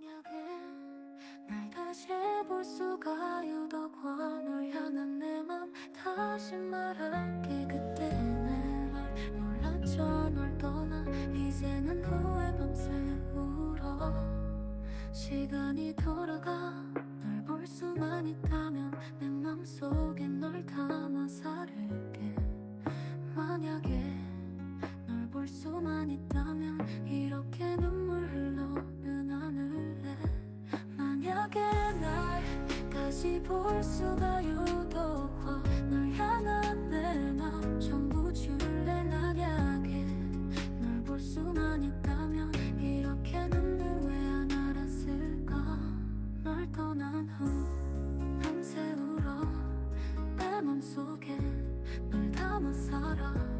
만약에 날 다시 볼 수가 유독와 널 향한 내 맘 다시 말할게 그때 내말. 몰랐죠 널 떠나. 이제는 후회 밤새 울어 시간이 돌아가. 널 볼 수만 있다면 내 맘속에 널 담아 살을게. 만약에 널 볼 수만 있다면 볼 수가 유독 널 향한 내맘 전부 줄래 낙약에. 널 볼 수만 있다면 이렇게 눈물 왜안 알았을까? 널 떠난 후 밤새 울어 내 맘속에 널 담아 살아.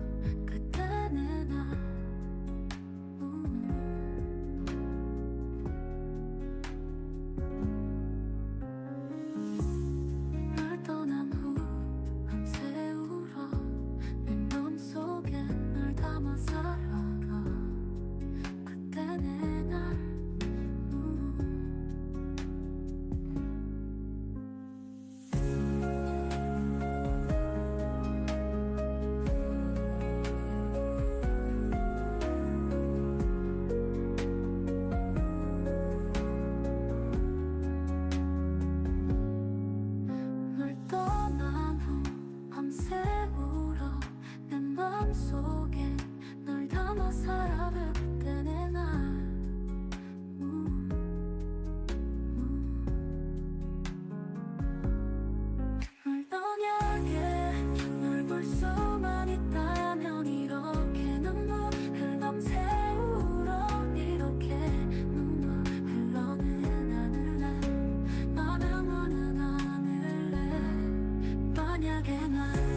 저녁에만